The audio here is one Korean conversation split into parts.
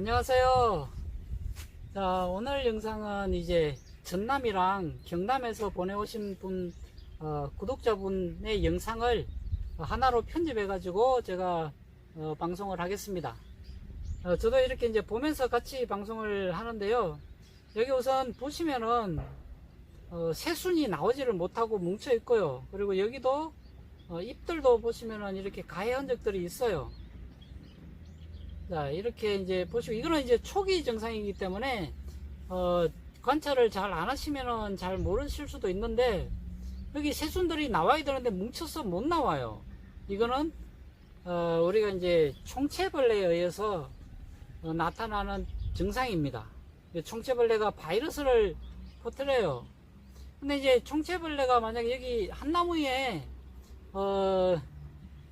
안녕하세요. 자, 오늘 영상은 이제 전남이랑 경남에서 보내오신 분, 어, 구독자분의 영상을 하나로 편집해 가지고 제가 어, 방송을 하겠습니다. 어, 저도 이렇게 이제 보면서 같이 방송을 하는데요. 여기 우선 보시면은 어, 새순이 나오지를 못하고 뭉쳐 있고요. 그리고 여기도 어, 잎들도 보시면은 이렇게 가해 흔적들이 있어요. 자, 이렇게 이제 보시고, 이거는 이제 초기 증상이기 때문에, 어, 관찰을 잘 안 하시면은 잘 모르실 수도 있는데, 여기 새순들이 나와야 되는데 뭉쳐서 못 나와요. 이거는, 어, 우리가 이제 총체벌레에 의해서 어, 나타나는 증상입니다. 총체벌레가 바이러스를 퍼뜨려요. 근데 이제 총체벌레가 만약에 여기 한 나무에, 어,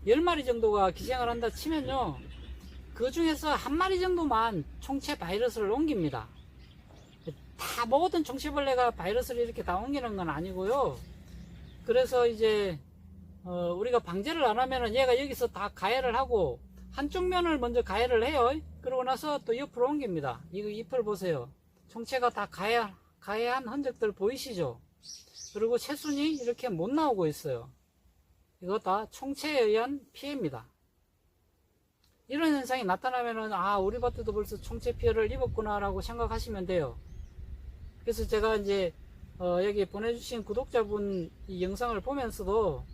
10마리 정도가 기생을 한다 치면요. 그 중에서 한 마리 정도만 총체 바이러스를 옮깁니다. 다 모든 총체벌레가 바이러스를 이렇게 다 옮기는 건 아니고요. 그래서 이제 어, 우리가 방제를 안 하면은 얘가 여기서 다 가해를 하고 한쪽 면을 먼저 가해를 해요. 그러고 나서 또 옆으로 옮깁니다. 이거 잎을 보세요. 총체가 다 가해, 가해한 흔적들 보이시죠? 그리고 새순이 이렇게 못 나오고 있어요. 이거 다 총체에 의한 피해입니다. 이런 현상이 나타나면은 아 우리 밭에도 벌써 총체 피해를 입었구나라고 생각하시면 돼요. 그래서 제가 이제 어, 여기 보내주신 구독자분 이 영상을 보면서도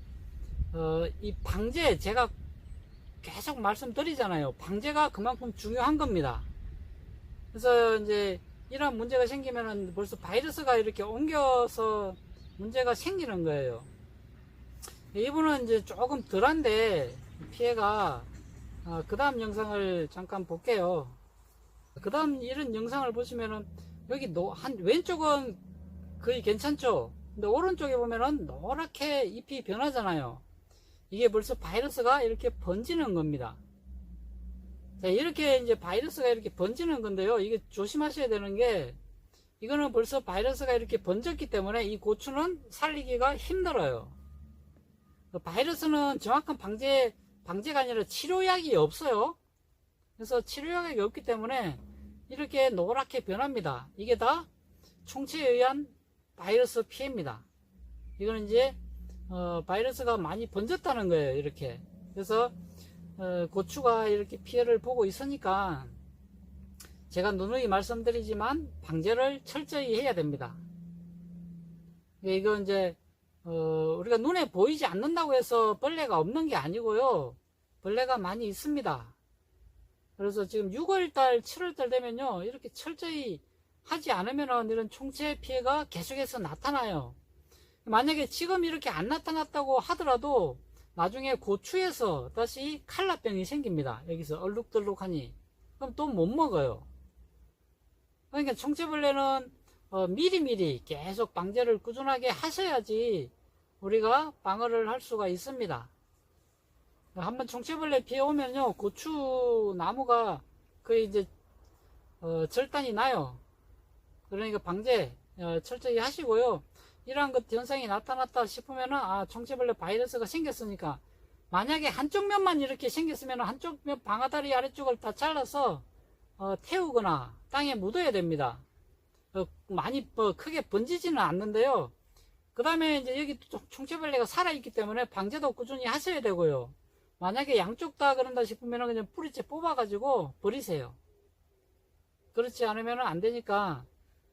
어, 이 방제 제가 계속 말씀드리잖아요. 방제가 그만큼 중요한 겁니다. 그래서 이제 이런 문제가 생기면은 벌써 바이러스가 이렇게 옮겨서 문제가 생기는 거예요. 이분은 이제 조금 덜한데 피해가 그 다음 영상을 잠깐 볼게요. 그 다음 이런 영상을 보시면은 여기 노, 한, 왼쪽은 거의 괜찮죠? 근데 오른쪽에 보면은 노랗게 잎이 변하잖아요. 이게 벌써 바이러스가 이렇게 번지는 겁니다. 자, 이렇게 이제 바이러스가 이렇게 번지는 건데요. 이게 조심하셔야 되는 게 이거는 벌써 바이러스가 이렇게 번졌기 때문에 이 고추는 살리기가 힘들어요. 바이러스는 정확한 방제 방제가 아니라 치료약이 없어요. 그래서 치료약이 없기 때문에 이렇게 노랗게 변합니다. 이게 다 총체에 의한 바이러스 피해입니다. 이거는 이제 어, 바이러스가 많이 번졌다는 거예요. 이렇게 그래서 어, 고추가 이렇게 피해를 보고 있으니까 제가 누누이 말씀드리지만 방제를 철저히 해야 됩니다. 이거 이제 어, 우리가 눈에 보이지 않는다고 해서 벌레가 없는 게 아니고요. 벌레가 많이 있습니다. 그래서 지금 6월달, 7월달 되면요. 이렇게 철저히 하지 않으면 이런 총체 피해가 계속해서 나타나요. 만약에 지금 이렇게 안 나타났다고 하더라도 나중에 고추에서 다시 칼라병이 생깁니다. 여기서 얼룩덜룩하니. 그럼 또 못 먹어요. 그러니까 총체벌레는 어, 미리미리 계속 방제를 꾸준하게 하셔야지 우리가 방어를 할 수가 있습니다. 한번 총체벌레 피해 오면요 고추 나무가 거의 이제 어, 절단이 나요. 그러니까 방제 어, 철저히 하시고요. 이러한 것 현상이 나타났다 싶으면은 아 총체벌레 바이러스가 생겼으니까 만약에 한쪽 면만 이렇게 생겼으면 한쪽 면 방아다리 아래쪽을 다 잘라서 어, 태우거나 땅에 묻어야 됩니다. 어, 많이 뭐 크게 번지지는 않는데요. 그 다음에 이제 여기 총체벌레가 살아있기 때문에 방제도 꾸준히 하셔야 되고요. 만약에 양쪽 다 그런다 싶으면 그냥 뿌리째 뽑아가지고 버리세요. 그렇지 않으면 안 되니까.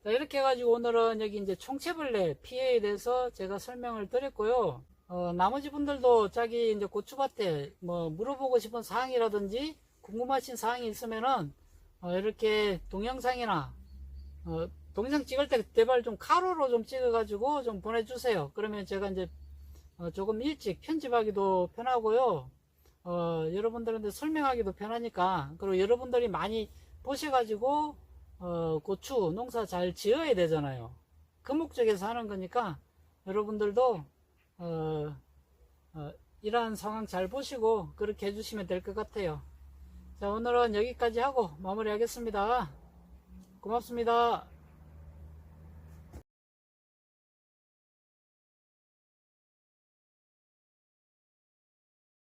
자, 이렇게 해가지고 오늘은 여기 이제 총체벌레 피해에 대해서 제가 설명을 드렸고요. 어, 나머지 분들도 자기 이제 고추밭에 뭐 물어보고 싶은 사항이라든지 궁금하신 사항이 있으면은 어, 이렇게 동영상이나 어, 동영상 찍을 때 제발 좀 가로로 좀 찍어가지고 좀 보내주세요. 그러면 제가 이제 어, 조금 일찍 편집하기도 편하고요. 어, 여러분들한테 설명하기도 편하니까 그리고 여러분들이 많이 보셔가지고 어, 고추 농사 잘 지어야 되잖아요. 그 목적에서 하는 거니까 여러분들도 어, 어, 이러한 상황 잘 보시고 그렇게 해주시면 될 것 같아요. 자 오늘은 여기까지 하고 마무리하겠습니다. 고맙습니다.